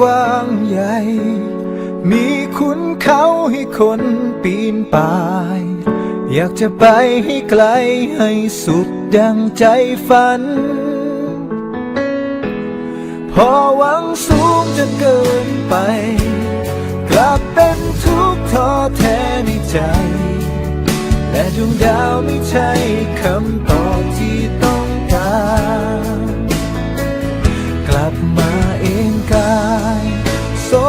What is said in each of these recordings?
กว้างใหญ่ มีขุนเขาให้คนปีนป่าย อยากจะไปให้ไกลให้สุดดังใจฝัน พอหวังสูงจนเกินไป กลับเป็นทุกข์ท้อแท้ในใจแต่ดวงดาวไม่ใช่คำตอบ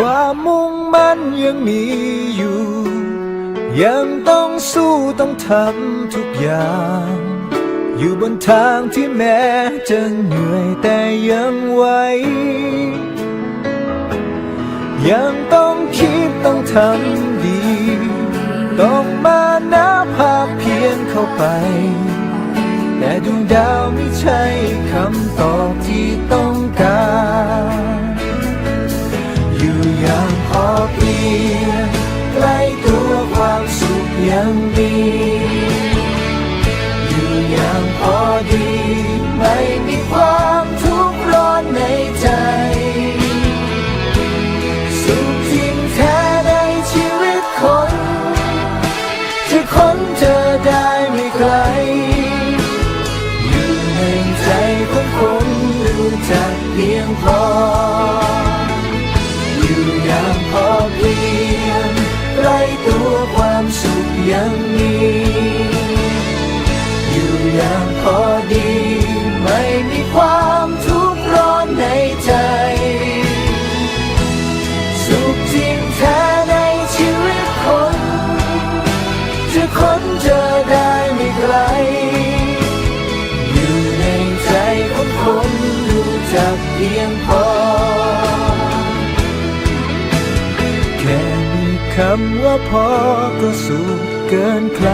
ความมุ่งมั่นยังมีอยู่ ยังต้องสู้ต้องทำทุกอย่าง อยู่บนทางที่แม้จะเหนื่อยแต่ยังไหวยังต้องคิดต้องทำดี ต้องมานับภาพเพียนเข้าไป แต่ดวงดาวไม่ใช่คำตอบที่ ยั ยังมีอยู่อย่างพอดี ไม่มีความทุกข์ร้อนในใจ สุขจริงแท้ในชีวิตคน จะค้นเจอได้ไม่ไกล อยู่ในใจของคนรู้จักเพียงพอแค่มีคำว่าพอก็สุข เกินใคร